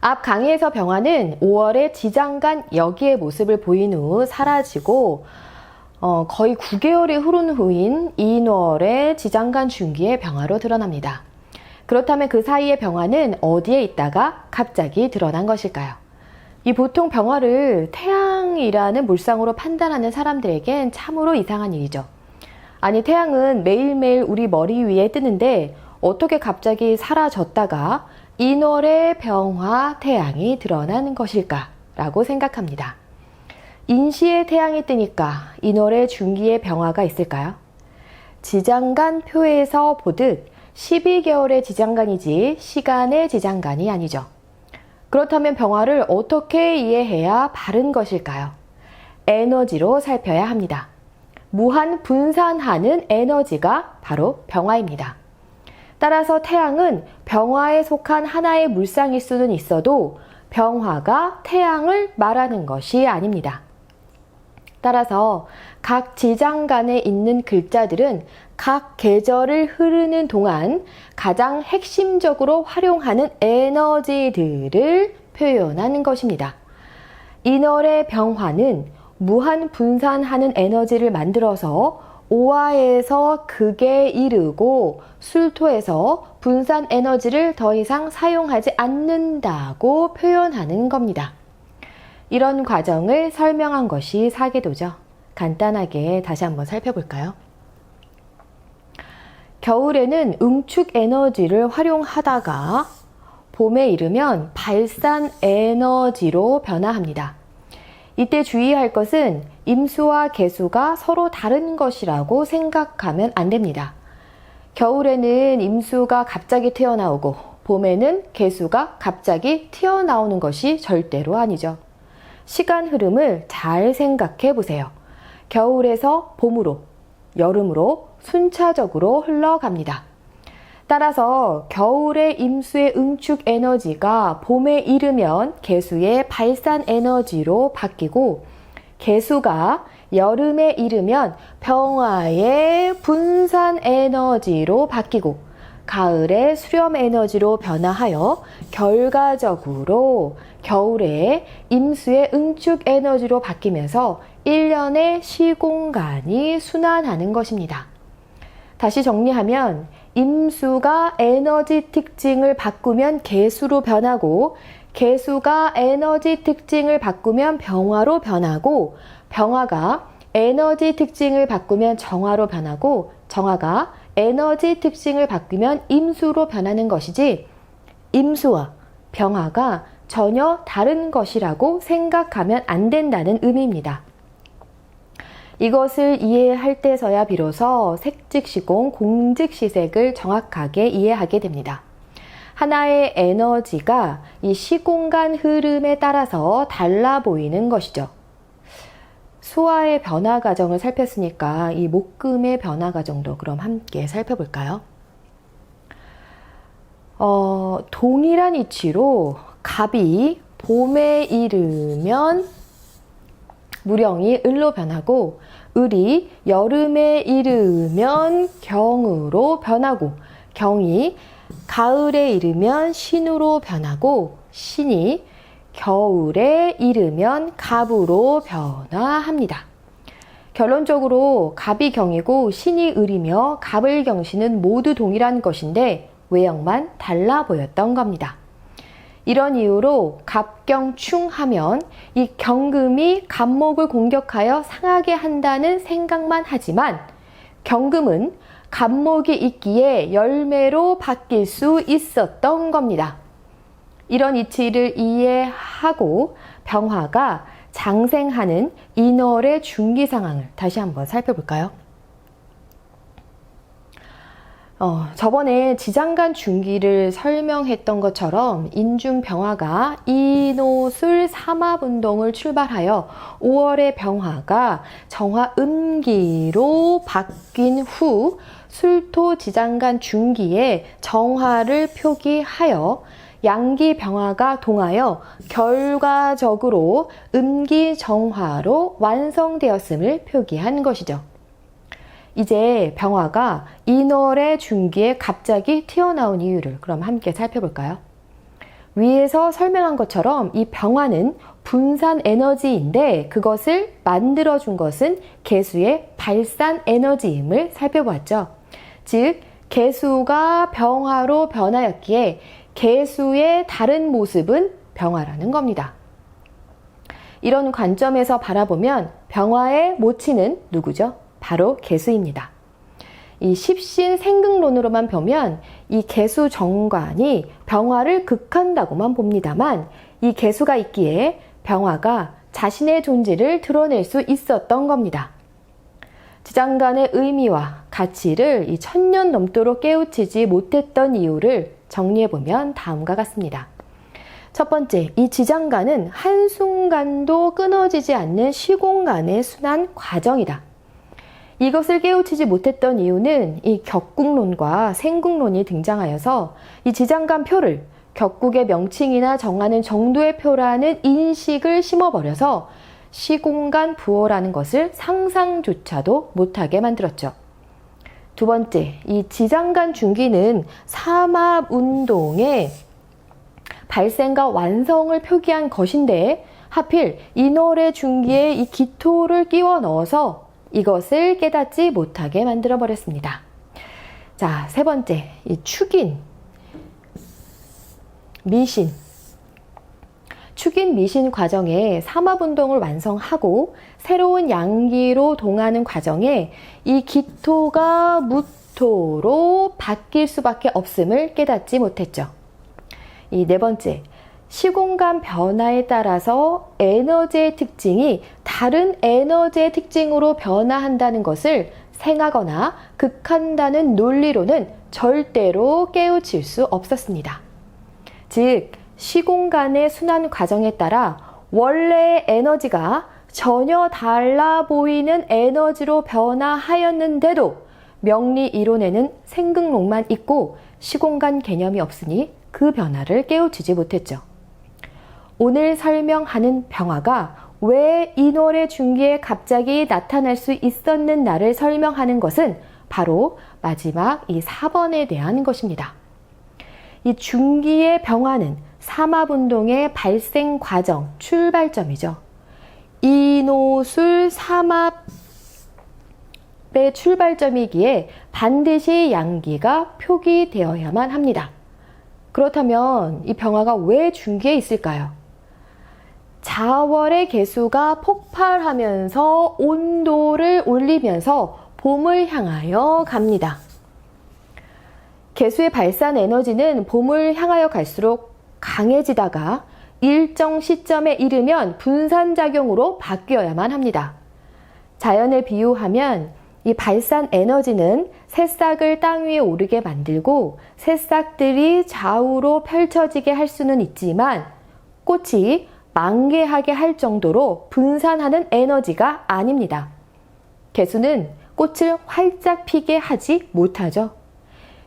앞 강의에서 병화는 5월에 지장간 여기의 모습을 보인 후 사라지고 어, 거의 9개월이 흐른 후인 인월에 지장간 중기의 병화로 드러납니다. 그렇다면 그 사이의 병화는 어디에 있다가 갑자기 드러난 것일까요? 이 보통 병화를 태양이라는 물상으로 판단하는 사람들에겐 참으로 이상한 일이죠. 아니, 태양은 매일매일 우리 머리 위에 뜨는데 어떻게 갑자기 사라졌다가 인월의 병화 태양이 드러나는 것일까 라고 생각합니다. 인시의 태양이 뜨니까 인월의 중기의 병화가 있을까요? 지장간 표에서 보듯 12개월의 지장간이지 시간의 지장간이 아니죠. 그렇다면 병화를 어떻게 이해해야 바른 것일까요? 에너지로 살펴야 합니다. 무한 분산하는 에너지가 바로 병화입니다. 따라서 태양은 병화에 속한 하나의 물상일 수는 있어도 병화가 태양을 말하는 것이 아닙니다. 따라서 각 지장 간에 있는 글자들은 각 계절을 흐르는 동안 가장 핵심적으로 활용하는 에너지들을 표현하는 것입니다. 인월의 병화는 무한 분산하는 에너지를 만들어서 오화에서 극에 이르고 술토에서 분산 에너지를 더 이상 사용하지 않는다고 표현하는 겁니다. 이런 과정을 설명한 것이 사계도죠. 간단하게 다시 한번 살펴볼까요? 겨울에는 응축 에너지를 활용하다가 봄에 이르면 발산 에너지로 변화합니다. 이때 주의할 것은 임수와 개수가 서로 다른 것이라고 생각하면 안 됩니다. 겨울에는 임수가 갑자기 튀어나오고 봄에는 개수가 갑자기 튀어나오는 것이 절대로 아니죠. 시간 흐름을 잘 생각해 보세요. 겨울에서 봄으로, 여름으로 순차적으로 흘러갑니다. 따라서 겨울의 임수의 응축 에너지가 봄에 이르면 개수의 발산 에너지로 바뀌고 개수가 여름에 이르면 병화의 분산 에너지로 바뀌고 가을의 수렴 에너지로 변화하여 결과적으로 겨울에 임수의 응축 에너지로 바뀌면서 1년의 시공간이 순환하는 것입니다. 다시 정리하면 임수가 에너지 특징을 바꾸면 개수로 변하고 개수가 에너지 특징을 바꾸면 병화로 변하고 병화가 에너지 특징을 바꾸면 정화로 변하고 정화가 에너지 특징을 바꾸면 임수로 변하는 것이지 임수와 병화가 전혀 다른 것이라고 생각하면 안 된다는 의미입니다. 이것을 이해할 때서야 비로소 색즉시공, 공즉시색을 정확하게 이해하게 됩니다. 하나의 에너지가 이 시공간 흐름에 따라서 달라 보이는 것이죠. 수화의 변화 과정을 살폈으니까 이 목금의 변화 과정도 그럼 함께 살펴볼까요? 어, 동일한 이치로 갑이 봄에 이르면 무령이 을로 변하고 을이 여름에 이르면 경으로 변하고 경이 가을에 이르면 신으로 변하고 신이 겨울에 이르면 갑으로 변화합니다. 결론적으로 갑이 경이고 신이 을이며 갑을 경신은 모두 동일한 것인데 외형만 달라 보였던 겁니다. 이런 이유로 갑경충하면 이 경금이 갑목을 공격하여 상하게 한다는 생각만 하지만 경금은 갑목이 있기에 열매로 바뀔 수 있었던 겁니다. 이런 이치를 이해하고 병화가 장생하는 인월의 중기 상황을 다시 한번 살펴볼까요? 어, 저번에 지장간 중기를 설명했던 것처럼 인중 병화가 인호술 삼합운동을 출발하여 5월의 병화가 정화 음기로 바뀐 후 술토 지장간 중기에 정화를 표기하여 양기 병화가 동하여 결과적으로 음기 정화로 완성되었음을 표기한 것이죠. 이제 병화가 인월의 중기에 갑자기 튀어나온 이유를 그럼 함께 살펴볼까요? 위에서 설명한 것처럼 이 병화는 분산 에너지인데 그것을 만들어준 것은 개수의 발산 에너지임을 살펴보았죠. 즉, 개수가 병화로 변하였기에 개수의 다른 모습은 병화라는 겁니다. 이런 관점에서 바라보면 병화의 모치는 누구죠? 바로 개수입니다. 이 십신 생극론으로만 보면 이 개수 정관이 병화를 극한다고만 봅니다만 이 개수가 있기에 병화가 자신의 존재를 드러낼 수 있었던 겁니다. 지장간의 의미와 가치를 이 천년 넘도록 깨우치지 못했던 이유를 정리해보면 다음과 같습니다. 첫 번째, 이 지장간은 한순간도 끊어지지 않는 시공간의 순환 과정이다. 이것을 깨우치지 못했던 이유는 이 격국론과 생국론이 등장하여서 이 지장간 표를 격국의 명칭이나 정하는 정도의 표라는 인식을 심어버려서 시공간 부호라는 것을 상상조차도 못하게 만들었죠. 두 번째, 이 지장간 중기는 삼합 운동의 발생과 완성을 표기한 것인데 하필 인월의 중기에 이 기토를 끼워 넣어서 이것을 깨닫지 못하게 만들어 버렸습니다. 자, 세 번째, 이 축인, 미신. 축인 미신 과정에 삼합운동을 완성하고 새로운 양기로 동하는 과정에 이 기토가 무토로 바뀔 수밖에 없음을 깨닫지 못했죠. 이 네 번째, 시공간 변화에 따라서 에너지의 특징이 다른 에너지의 특징으로 변화한다는 것을 생하거나 극한다는 논리로는 절대로 깨우칠 수 없었습니다. 즉, 시공간의 순환 과정에 따라 원래의 에너지가 전혀 달라 보이는 에너지로 변화하였는데도 명리 이론에는 생극론만 있고 시공간 개념이 없으니 그 변화를 깨우치지 못했죠. 오늘 설명하는 병화가 왜 인월의 중기에 갑자기 나타날 수 있었는가를 설명하는 것은 바로 마지막 이 4번에 대한 것입니다. 이 중기의 병화는 삼합운동의 발생 과정, 출발점이죠. 이노술 삼합의 출발점이기에 반드시 양기가 표기되어야만 합니다. 그렇다면 이 병화가 왜 중기에 있을까요? 자월의 개수가 폭발하면서 온도를 올리면서 봄을 향하여 갑니다. 개수의 발산 에너지는 봄을 향하여 갈수록 강해지다가 일정 시점에 이르면 분산작용으로 바뀌어야만 합니다. 자연을 비유하면 이 발산 에너지는 새싹을 땅 위에 오르게 만들고 새싹들이 좌우로 펼쳐지게 할 수는 있지만 꽃이 만개하게 할 정도로 분산하는 에너지가 아닙니다. 개수는 꽃을 활짝 피게 하지 못하죠.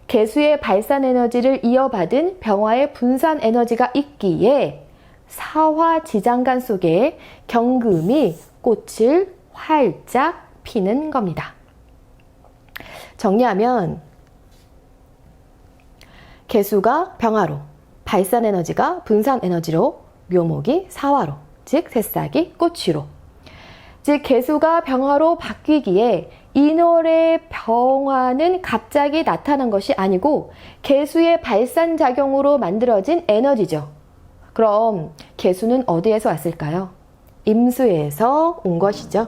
개수의 발산 에너지를 이어받은 병화의 분산 에너지가 있기에 사화 지장간 속에 경금이 꽃을 활짝 피는 겁니다. 정리하면 개수가 병화로, 발산 에너지가 분산 에너지로, 묘목이 사화로, 즉 새싹이 꽃으로. 즉 개수가 병화로 바뀌기에 인월의 병화는 갑자기 나타난 것이 아니고 개수의 발산 작용으로 만들어진 에너지죠. 그럼 개수는 어디에서 왔을까요? 임수에서 온 것이죠.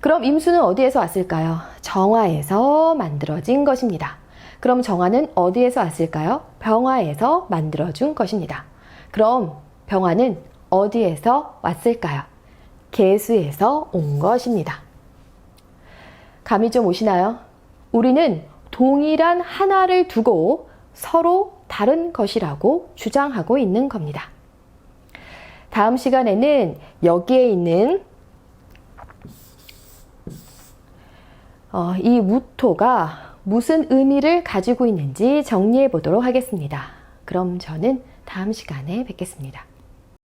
그럼 임수는 어디에서 왔을까요? 정화에서 만들어진 것입니다. 그럼 정화는 어디에서 왔을까요? 병화에서 만들어준 것입니다. 그럼 병화는 어디에서 왔을까요? 개수에서 온 것입니다. 감이 좀 오시나요? 우리는 동일한 하나를 두고 서로 다른 것이라고 주장하고 있는 겁니다. 다음 시간에는 여기에 있는 어, 이 무토가 무슨 의미를 가지고 있는지 정리해 보도록 하겠습니다. 그럼 저는 다음 시간에 뵙겠습니다.